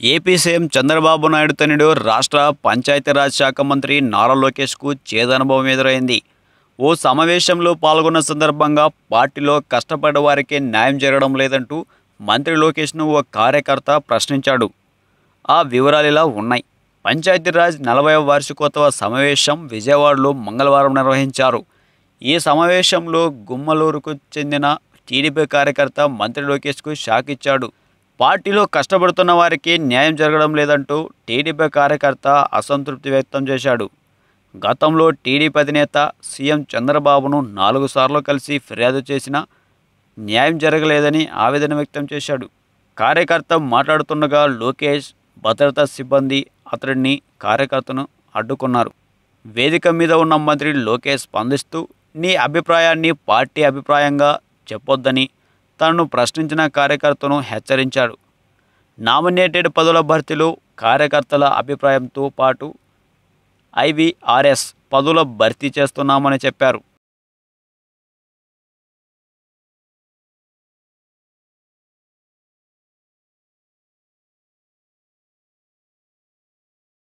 AP CM Chandrababu Naidu తనుడు రాష్ట్ర పంచాయతీరాజ్ శాఖ మంత్రి నారా లోకేష్కు చేదనుభవం ఎదురైంది. ఓ సమావేశంలో పాల్గొన్న సందర్భంగా పార్టీలో కష్టపడ్డ వారికి న్యాయం జరగడం లేదంటూ మంత్రి లోకేష్ను ఓ కార్యకర్త ప్రశ్నించాడు. ఆ వివరాలు ఇలా ఉన్నాయి. పంచాయతీరాజ్ నలభై వార్షికోత్సవ సమావేశం విజయవాడలో మంగళవారం నిర్వహించారు. ఈ సమావేశంలో గుమ్మలూరుకు చెందిన టీడీపీ కార్యకర్త మంత్రి లోకేష్కు షాక్ ఇచ్చాడు పార్టీలో కష్టపడుతున్న వారికి న్యాయం జరగడం లేదంటూ టీడీపీ కార్యకర్త అసంతృప్తి వ్యక్తం చేశాడు. గతంలో టీడీపీ అధినేత సీఎం చంద్రబాబును నాలుగు సార్లు కలిసి ఫిర్యాదు చేసినా న్యాయం జరగలేదని ఆవేదన వ్యక్తం చేశాడు. కార్యకర్త మాట్లాడుతుండగా లోకేష్ భద్రతా సిబ్బంది అతడిని కార్యకర్తను అడ్డుకున్నారు. వేదిక మీద ఉన్న మంత్రి లోకేష్ స్పందిస్తూ నీ అభిప్రాయాన్ని పార్టీ అభిప్రాయంగా చెప్పొద్దని తనను ప్రశ్నించిన కార్యకర్తను హెచ్చరించాడు. నామినేటెడ్ పదవుల భర్తీలో కార్యకర్తల అభిప్రాయంతో పాటు ఐవీఆర్ఎస్ పదవుల భర్తీ చేస్తున్నామని చెప్పారు.